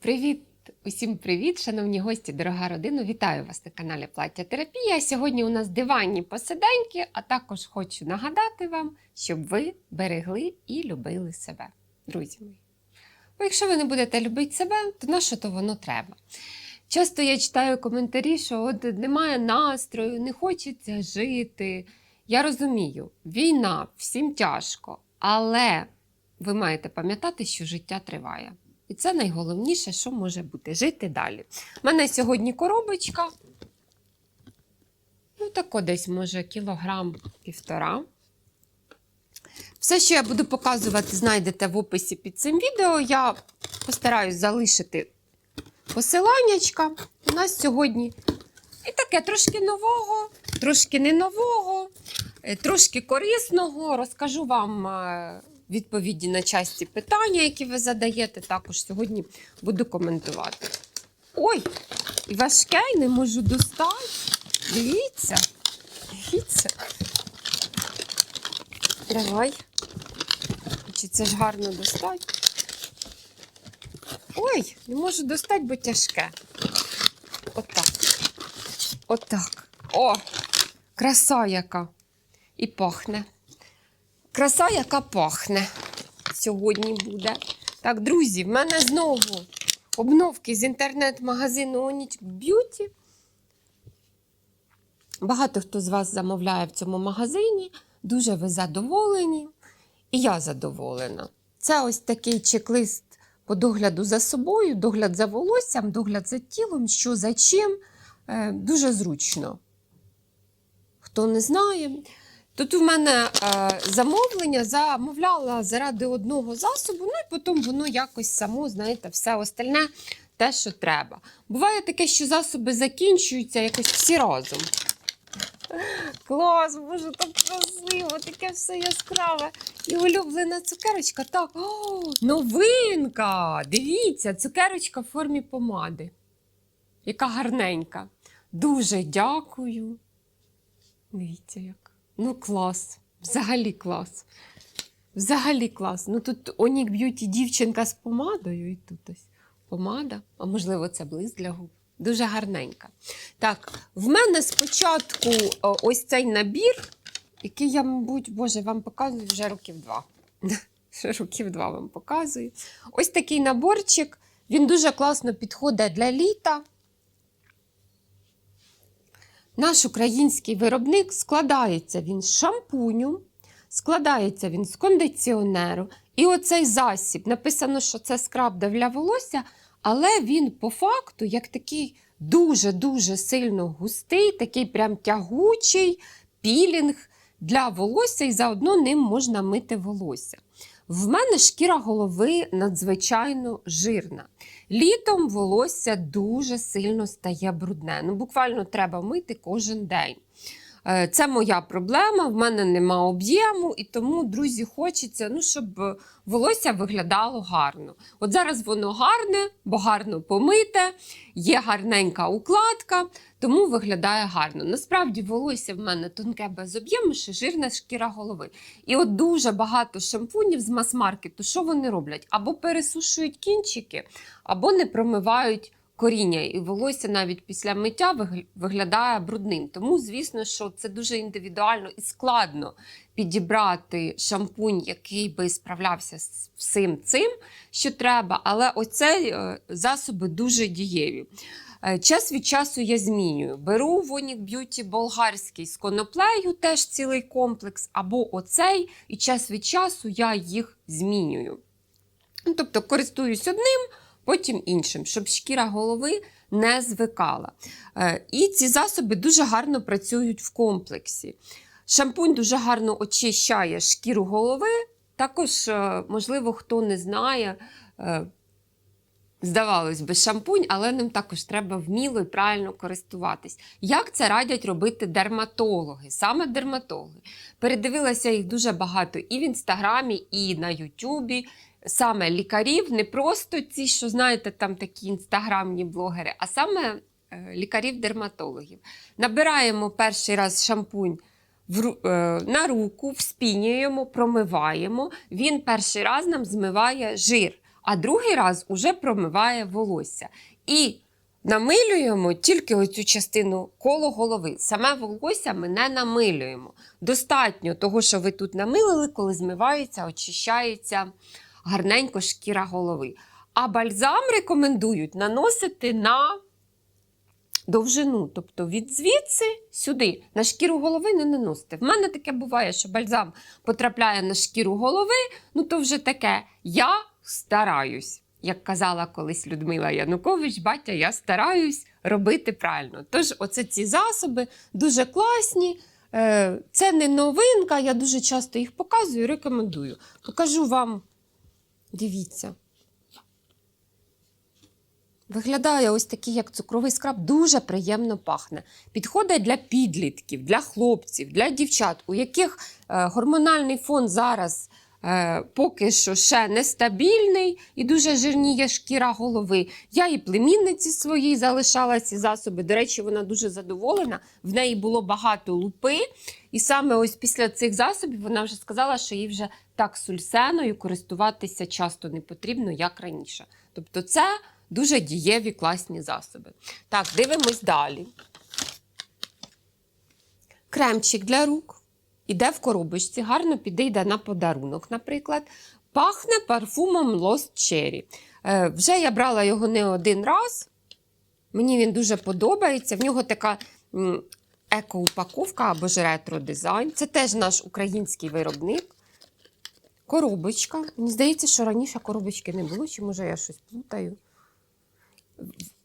Привіт! Усім привіт, шановні гості, дорога родина! Вітаю вас на каналі Плаття Терапія. Сьогодні у нас диванні посиденьки, а також хочу нагадати вам, щоб ви берегли і любили себе, друзі мої. Бо якщо ви не будете любити себе, то на що то воно треба? Часто я читаю коментарі, що от немає настрою, не хочеться жити. Я розумію, війна, всім тяжко, але ви маєте пам'ятати, що життя триває. І це найголовніше, що може бути жити далі. У мене сьогодні коробочка. Ну, тако десь, може, кілограм півтора. Все, що я буду показувати, знайдете в описі під цим відео. Я постараюсь залишити посиланнячка. У нас сьогодні і таке трошки нового, трошки не нового, е, трошки корисного. Розкажу вам е, відповіді на часті питання, які ви задаєте. Також сьогодні буду коментувати. Ой, і важке, не можу достати. Дивіться, дивіться. Давай. Чи це ж гарно достати? Ой, не можу достати, бо тяжке. Отак. Отак. О, краса яка. І пахне. Краса, яка пахне. Сьогодні буде. Так, друзі, в мене знову обновки з інтернет-магазину Onyx Beauty. Багато хто з вас замовляє в цьому магазині. Дуже ви задоволені. І я задоволена. Це ось такий чек-лист по догляду за собою, догляд за волоссям, догляд за тілом, що за чим. Е, Дуже зручно. Хто не знає, Тут у мене е, замовлення замовляла заради одного засобу, ну і потім воно якось само, знаєте, все остальне те, що треба. Буває таке, що засоби закінчуються якось всі разом. Клас, боже, так красиво, таке все яскраве. І улюблена цукерочка. Так, о, новинка! Дивіться, цукерочка в формі помади. Яка гарненька. Дуже дякую. Дивіться, як. Ну, клас. Взагалі клас. Взагалі клас. Ну тут Онік Б'юті дівчинка з помадою, і тут ось помада. А можливо, це блиск для губ. Дуже гарненька. Так, в мене спочатку ось цей набір, який я, мабуть, Боже, вам показую вже років два. Вже років два вам показую. Ось такий наборчик. Він дуже класно підходить для літа. Наш український виробник складається він з шампуню, складається він з кондиціонеру. І оцей засіб написано, що це скраб для волосся, але він по факту як такий дуже-дуже сильно густий, такий прям тягучий пілінг для волосся, і заодно ним можна мити волосся. В мене шкіра голови надзвичайно жирна. Літом волосся дуже сильно стає брудне. Ну, буквально треба мити кожен день. Е, Це моя проблема, в мене нема об'єму, і тому, друзі, хочеться, ну, щоб волосся виглядало гарно. От зараз воно гарне, бо гарно помите, є гарненька укладка, тому виглядає гарно. Насправді, волосся в мене тонке без об'єму, ще жирна шкіра голови. І от дуже багато шампунів з мас-маркету, що вони роблять? Або пересушують кінчики, або не промивають коріння, і волосся навіть після миття виглядає брудним. Тому, звісно, що це дуже індивідуально і складно підібрати шампунь, який би справлявся з всім цим, що треба. Але оце е, засоби дуже дієві. Е, Час від часу я змінюю. Беру Вонік Б'юті болгарський з коноплею, теж цілий комплекс, або оцей, і час від часу я їх змінюю. Ну, тобто користуюсь одним, потім іншим, щоб шкіра голови не звикала. Е, І ці засоби дуже гарно працюють в комплексі. Шампунь дуже гарно очищає шкіру голови. Також, е, можливо, хто не знає, е, здавалось би, шампунь, але ним також треба вміло і правильно користуватись. Як це радять робити дерматологи? Саме дерматологи. Передивилася їх дуже багато і в інстаграмі, і на Ютубі. Саме лікарів, не просто ці, що знаєте, там такі інстаграмні блогери, а саме е, лікарів-дерматологів. Набираємо перший раз шампунь в, е, на руку, вспінюємо, промиваємо. Він перший раз нам змиває жир. а другий раз уже промиває волосся. І намилюємо тільки оцю частину коло голови. Саме волосся ми не намилюємо. Достатньо того, що ви тут намилили, коли змивається, очищається гарненько шкіра голови. А бальзам рекомендують наносити на довжину, тобто від звідси сюди, на шкіру голови не наносите. В мене таке буває, що бальзам потрапляє на шкіру голови, ну то вже таке. Я стараюсь. Як казала колись Людмила Янукович, батя, я стараюсь робити правильно. Тож, оце ці засоби дуже класні. Е, Це не новинка, я дуже часто їх показую, рекомендую. Покажу вам, дивіться. Виглядає ось такий, як цукровий скраб, дуже приємно пахне. Підходить для підлітків, для хлопців, для дівчат, у яких е, гормональний фон зараз поки що ще нестабільний і дуже жирніє шкіра голови. Я і племінниці своїй залишала ці засоби. До речі, вона дуже задоволена. В неї було багато лупи. І саме ось після цих засобів вона вже сказала, що їй вже так сульсеною користуватися часто не потрібно, як раніше. Тобто, це дуже дієві класні засоби. Так, дивимось далі. Кремчик для рук. Іде в коробочці, гарно підійде на подарунок, наприклад. Пахне парфумом Lost Cherry. Е, вже я брала його не один раз. Мені він дуже подобається. В нього така еко-упаковка або ж ретро-дизайн. Це теж наш український виробник. Коробочка. Мені здається, що раніше коробочки не було, чи може я щось плутаю.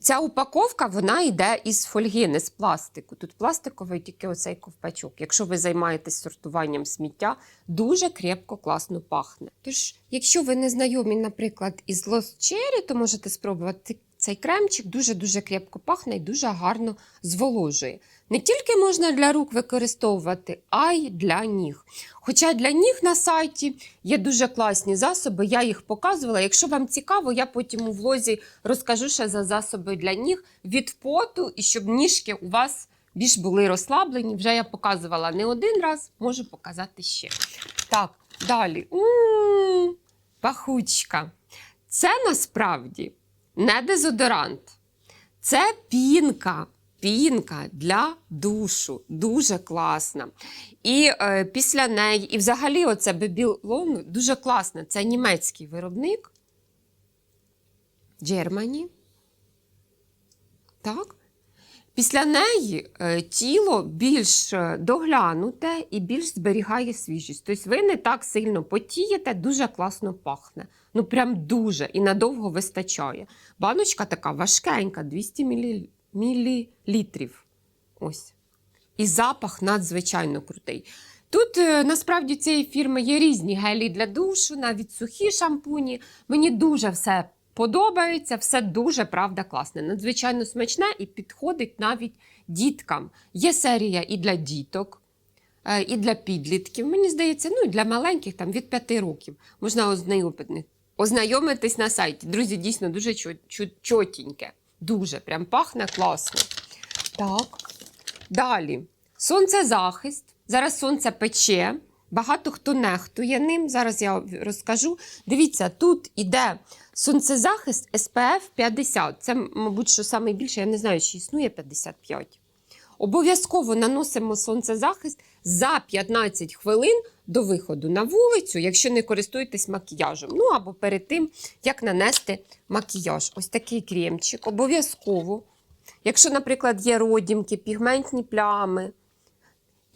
Ця упаковка вона йде із фольги, не з пластику. Тут пластиковий тільки оцей ковпачок. Якщо ви займаєтесь сортуванням сміття, дуже крепко, класно пахне. Тож, якщо ви не знайомі, наприклад, із Cherry, то можете спробувати цей кремчик. Дуже-дуже крепко пахне і дуже гарно зволожує. Не тільки можна для рук використовувати, а й для ніг. Хоча для ніг на сайті є дуже класні засоби, я їх показувала. Якщо вам цікаво, я потім у влозі розкажу ще за засоби для ніг від поту і щоб ніжки у вас більш були розслаблені. Вже я показувала не один раз, можу показати ще. Так, далі. Пахучка. Це насправді не дезодорант, це пінка. Пінка для душу дуже класна. І е, після неї, і взагалі, оце Бебілон дуже класна. Це німецький виробник. Germany. Так. Після неї е, тіло більш е, доглянуте і більш зберігає свіжість. Тобто ви не так сильно потієте, дуже класно пахне. Ну, прям дуже і надовго вистачає. Баночка така важкенька, 200 мл мілілітрів. Ось. І запах надзвичайно крутий. Тут е, насправді цієї фірми є різні гелі для душу, навіть сухі шампуні. Мені дуже все подобається, все дуже правда класне. Надзвичайно смачне і підходить навіть діткам. Є серія і для діток, е, і для підлітків. Мені здається, ну і для маленьких там від 5 років можна ознайомити- ознайомитись на сайті. Друзі, дійсно дуже чо- чо- чотіньке. Дуже прям пахне класно. Так. Далі. Сонцезахист. Зараз сонце пече. Багато хто нехтує ним. Зараз я розкажу. Дивіться, тут іде сонцезахист SPF 50. Це, мабуть, що найбільше, я не знаю, чи існує 55. Обов'язково наносимо сонцезахист за 15 хвилин до виходу на вулицю, якщо не користуєтесь макіяжем. Ну або перед тим, як нанести макіяж. Ось такий кремчик. Обов'язково. Якщо, наприклад, є родімки, пігментні плями.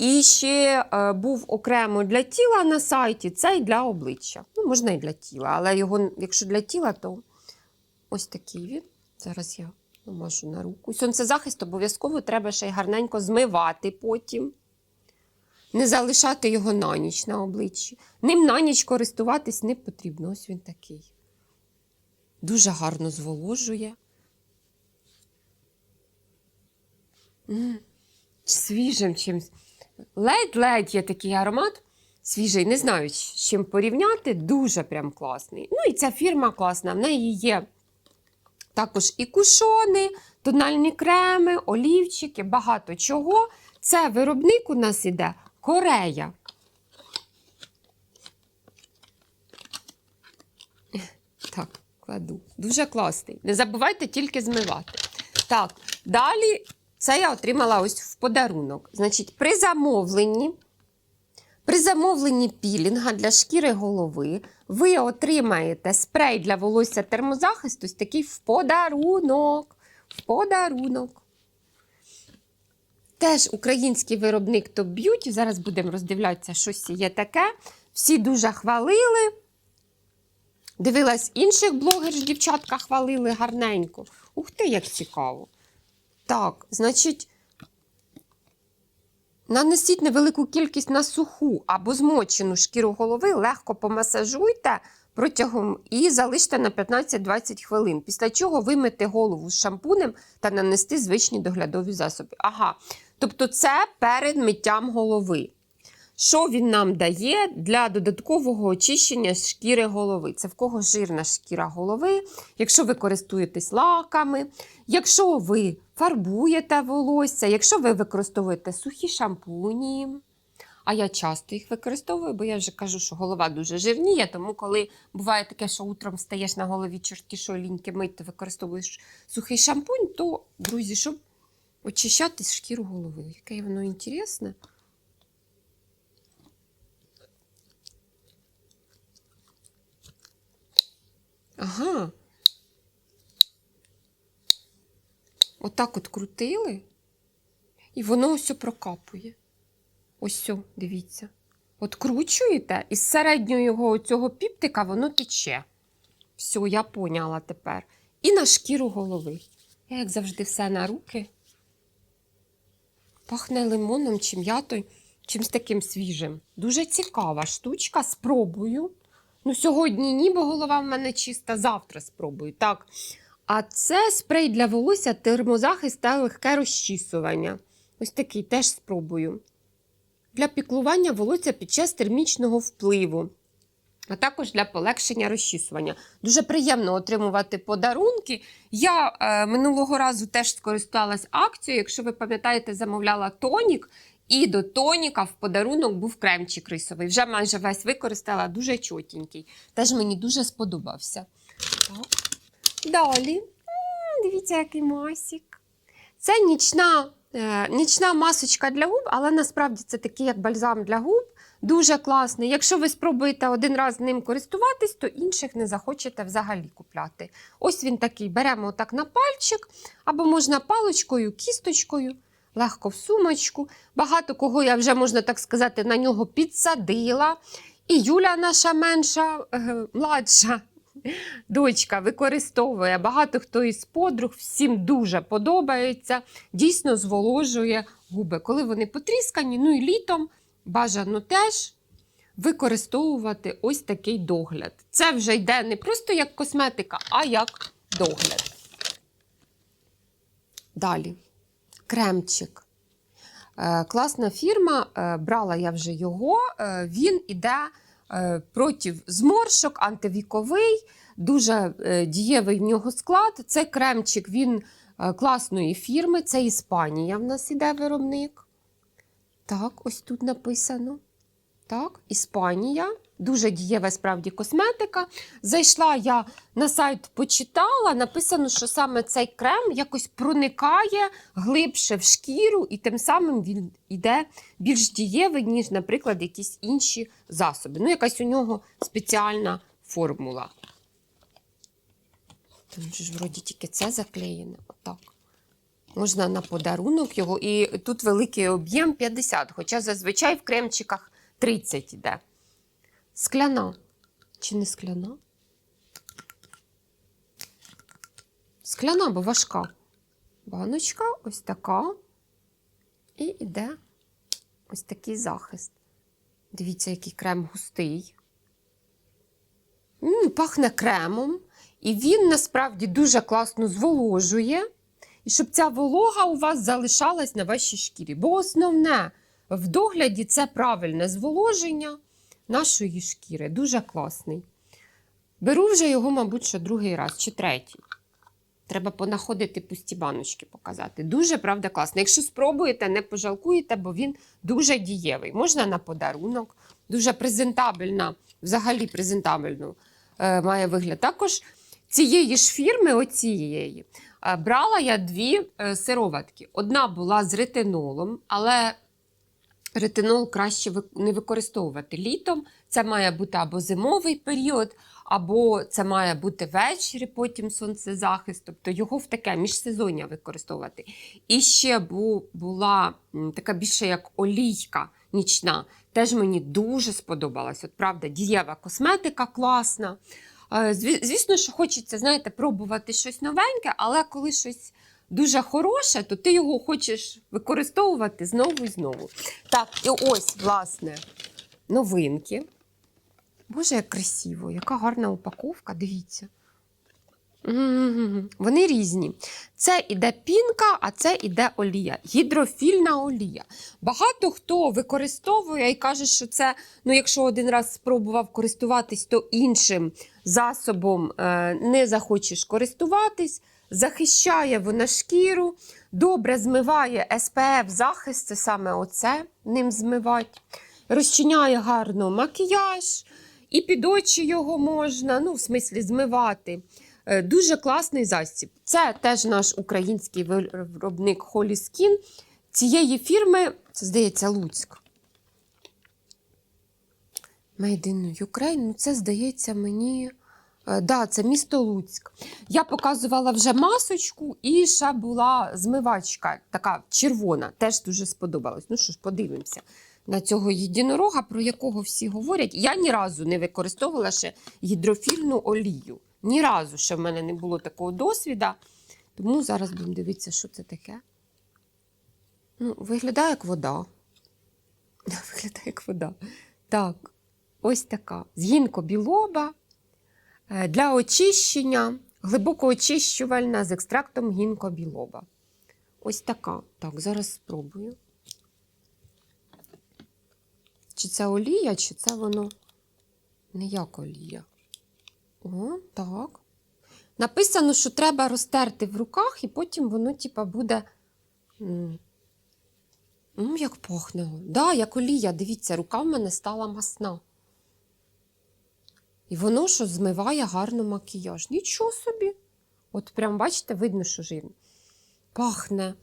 І ще е, був окремо для тіла на сайті, це і для обличчя. Ну, можна і для тіла, але його, якщо для тіла, то ось такий він. Зараз я намажу на руку. Сонцезахист обов'язково треба ще й гарненько змивати потім. Не залишати його на ніч на обличчі. Ним на ніч користуватись не потрібно. Ось він такий. Дуже гарно зволожує. М, Свіжим чимось. Ледь-ледь є такий аромат. Свіжий, не знаю, з чим порівняти. Дуже прям класний. Ну і ця фірма класна. В неї є також і кушони, тональні креми, олівчики, багато чого. Це виробник у нас іде Корея. Так, кладу. Дуже класний. Не забувайте тільки змивати. Так, далі це я отримала ось в подарунок. Значить, при замовленні. При замовленні пілінга для шкіри голови ви отримаєте спрей для волосся термозахисту ось такий в подарунок. В подарунок. Теж український виробник Top Beauty. Зараз будемо роздивлятися, щось є таке. Всі дуже хвалили. Дивилась інших блогерів, дівчатка хвалили гарненько. Ух ти, як цікаво. Так, значить, нанесіть невелику кількість на суху або змочену шкіру голови, легко помасажуйте протягом і залиште на 15-20 хвилин. Після чого вимити голову з шампунем та нанести звичні доглядові засоби. Ага. Тобто, це перед миттям голови. Що він нам дає для додаткового очищення шкіри голови? Це в кого жирна шкіра голови, якщо ви користуєтесь лаками, якщо ви фарбуєте волосся, якщо ви використовуєте сухі шампуні. А я часто їх використовую, бо я вже кажу, що голова дуже жирніє. Тому, коли буває таке, що утром стаєш на голові чорті, що ліньки мить, ти використовуєш сухий шампунь, то, друзі, щоб очищати шкіру голови. Яке воно інтересне. Ага. Отак от крутили, і воно ось прокапує. Ось, дивіться. От кручуєте, і з середнього цього піптика воно тече. Все, я поняла тепер. І на шкіру голови. Я, як завжди, все на руки. Пахне лимоном чи м'ятою, чимось таким свіжим. Дуже цікава штучка, спробую. Ну, сьогодні ні, бо голова в мене чиста, завтра спробую. Так. А це спрей для волосся, термозахист та легке розчісування. Ось такий теж спробую. Для піклування волосся під час термічного впливу, а також для полегшення розчісування. Дуже приємно отримувати подарунки. Я е, минулого разу теж скористалась акцією. Якщо ви пам'ятаєте, замовляла тонік. І до тоніка в подарунок був кремчик рисовий. Вже майже весь використала, дуже чотенький. Теж мені дуже сподобався. Так. Далі. Дивіться, який масік. Це нічна, е, нічна масочка для губ, але насправді це такий як бальзам для губ. Дуже класний. Якщо ви спробуєте один раз ним користуватись, то інших не захочете взагалі купляти. Ось він такий. Беремо отак на пальчик, або можна паличкою, кісточкою, легко в сумочку. Багато кого я вже, можна так сказати, на нього підсадила. І Юля, наша менша, е, младша дочка, використовує. Багато хто із подруг, всім дуже подобається. Дійсно зволожує губи. Коли вони потріскані, ну і літом бажано теж використовувати ось такий догляд. Це вже йде не просто як косметика, а як догляд. Далі. Кремчик. Е, Класна фірма, е, брала я вже його. е, Він іде проти зморшок, антивіковий, дуже дієвий в нього склад. Це кремчик він класної фірми, це Іспанія в нас іде виробник. Так, ось тут написано. Так, Іспанія. Дуже дієва справді косметика. Зайшла я на сайт, почитала. Написано, що саме цей крем якось проникає глибше в шкіру, і тим самим він йде більш дієвий, ніж, наприклад, якісь інші засоби. Ну, якась у нього спеціальна формула. Там ж вроді тільки це заклеєне. Отак. Можна на подарунок його. І тут великий об'єм 50, хоча зазвичай в кремчиках 30 йде. Скляна. Чи не скляна? Скляна, бо важка. Баночка ось така. І йде ось такий захист. Дивіться, який крем густий. М, пахне кремом. І він насправді дуже класно зволожує. І щоб ця волога у вас залишалась на вашій шкірі. Бо основне в догляді це правильне зволоження нашої шкіри. Дуже класний. Беру вже його, мабуть, що другий раз чи третій. Треба понаходити пусті баночки показати. Дуже правда класно. Якщо спробуєте, не пожалкуєте, бо він дуже дієвий. Можна на подарунок, дуже презентабельна, взагалі презентабельну е, має вигляд. Також цієї ж фірми, оцієї, е, брала я дві е, сироватки. Одна була з ретинолом, але ретинол краще не використовувати літом. Це має бути або зимовий період, або це має бути ввечері, потім сонцезахист, тобто його в таке міжсезоння використовувати. І ще була така більше як олійка нічна. Теж мені дуже сподобалась. От правда, дієва косметика класна. Е, Звісно, що хочеться, знаєте, пробувати щось новеньке, але коли щось дуже хороше, то ти його хочеш використовувати знову і знову. Так, і ось, власне, новинки. Боже, як красиво, яка гарна упаковка, дивіться. М, Вони різні. Це іде пінка, а це іде олія. Гідрофільна олія. Багато хто використовує і каже, що це, ну, якщо один раз спробував користуватись, то іншим засобом е, не захочеш користуватись. Захищає вона шкіру, добре змиває SPF захист, це саме оце ним змивати. Розчиняє гарно макіяж, і під очі його можна, ну, в смислі, змивати. Е, Дуже класний засіб. Це теж наш український виробник Holy Skin. Цієї фірми, це здається, Луцьк. Made in Ukraine, ну це здається мені. Е, Да, це місто Луцьк. Я показувала вже масочку і ще була змивачка, така червона, теж дуже сподобалась. Ну що ж, подивимося на цього єдинорога, про якого всі говорять. Я ні разу не використовувала ще гідрофільну олію. Ні разу ще в мене не було такого досвіду. Тому зараз будемо дивитися, що це таке. Ну, виглядає як вода. Виглядає як вода. Так, ось така. З гінко-білоба е, для очищення, глибоко очищувальна з екстрактом гінко-білоба. Ось така. Так, зараз спробую. Чи це олія, чи це воно не як олія? О, так. Написано, що треба розтерти в руках, і потім воно, типа, буде. м, як пахне. Да, як олія. Дивіться, рука в мене стала масна. І воно що змиває гарно макіяж. Нічого собі. От прям, бачите, видно, що жирно. Пахне.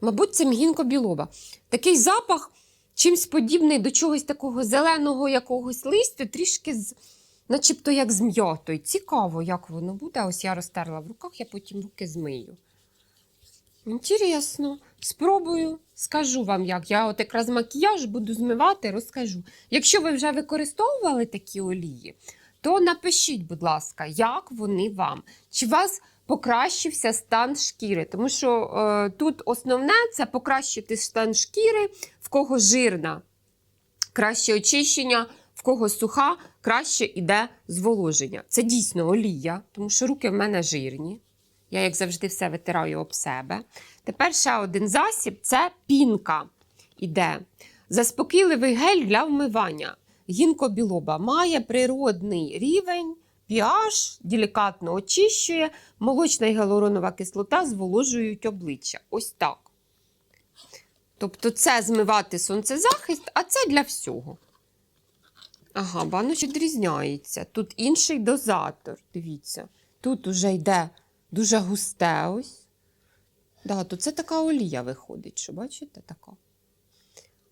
Мабуть, це мгінко білоба. Такий запах чимсь подібний до чогось такого зеленого якогось листя, трішки з, начебто як з м'ятою. Цікаво, як воно буде. Ось я розтерла в руках, я потім руки змию. Інтересно. Спробую, скажу вам, як. Я от якраз макіяж буду змивати, розкажу. Якщо ви вже використовували такі олії, то напишіть, будь ласка, як вони вам. Чи у вас покращився стан шкіри? Тому що е, тут основне це покращити стан шкіри, в кого жирна, краще очищення, в кого суха, краще іде зволоження. Це дійсно олія, тому що руки в мене жирні. Я, як завжди, все витираю об себе. Тепер ще один засіб це пінка іде. Заспокійливий гель для вмивання. Гінкобілоба має природний рівень, pH, делікатно очищує, молочна і гіалуронова кислота зволожують обличчя. Ось так. Тобто це змивати сонцезахист, а це для всього. Ага, баночок відрізняється. Тут інший дозатор. Дивіться. Тут уже йде дуже густе ось. Да, то це така олія виходить, що бачите, така.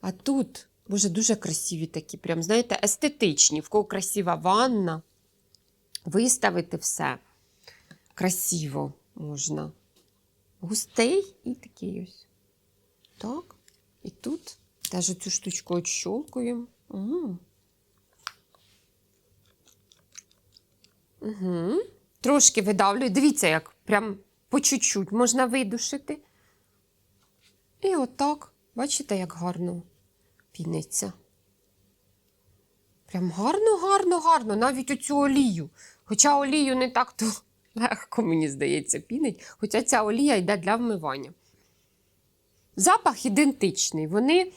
А тут, боже, дуже красиві такі, прям, знаєте, естетичні, в кого красива ванна. Виставити все. Красиво можна. Густий і такий ось. Так. І тут теж цю штучку отщолкуємо. Угу. Угу. Трошки видавлюю. Дивіться, як прям по чуть-чуть можна видушити. І отак, бачите, як гарно піниться. Прям гарно, гарно, гарно. Навіть оцю олію. Хоча олію не так то легко, мені здається, пінить. Хоча ця олія йде для вмивання. Запах ідентичний. Вони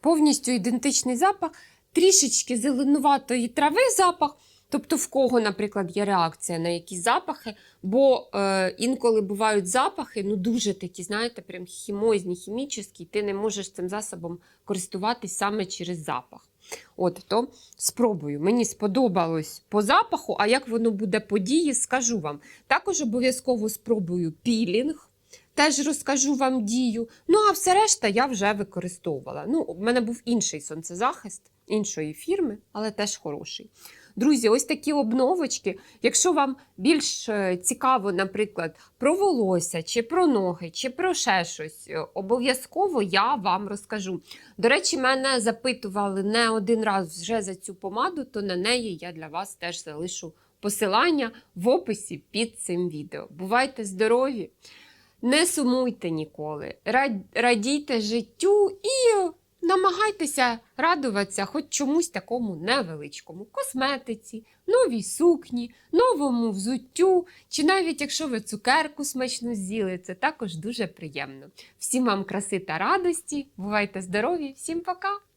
повністю ідентичний запах, трішечки зеленуватої трави запах. Тобто, в кого, наприклад, є реакція на якісь запахи, бо е, інколи бувають запахи, ну дуже такі, знаєте, прям хімозні, хімічні, ти не можеш цим засобом користуватись саме через запах. От, то спробую. Мені сподобалось по запаху, а як воно буде по дії, скажу вам. Також обов'язково спробую пілінг. Теж розкажу вам дію. Ну, а все решта я вже використовувала. Ну, в мене був інший сонцезахист іншої фірми, але теж хороший. Друзі, ось такі обновочки. Якщо вам більш е, цікаво, наприклад, про волосся, чи про ноги, чи про ще щось, е, обов'язково я вам розкажу. До речі, мене запитували не один раз вже за цю помаду, то на неї я для вас теж залишу посилання в описі під цим відео. Бувайте здорові! Не сумуйте ніколи, радійте життю і намагайтеся радуватися хоч чомусь такому невеличкому косметиці, новій сукні, новому взуттю, чи навіть якщо ви цукерку смачно з'їли, це також дуже приємно. Всім вам краси та радості, бувайте здорові, всім пока!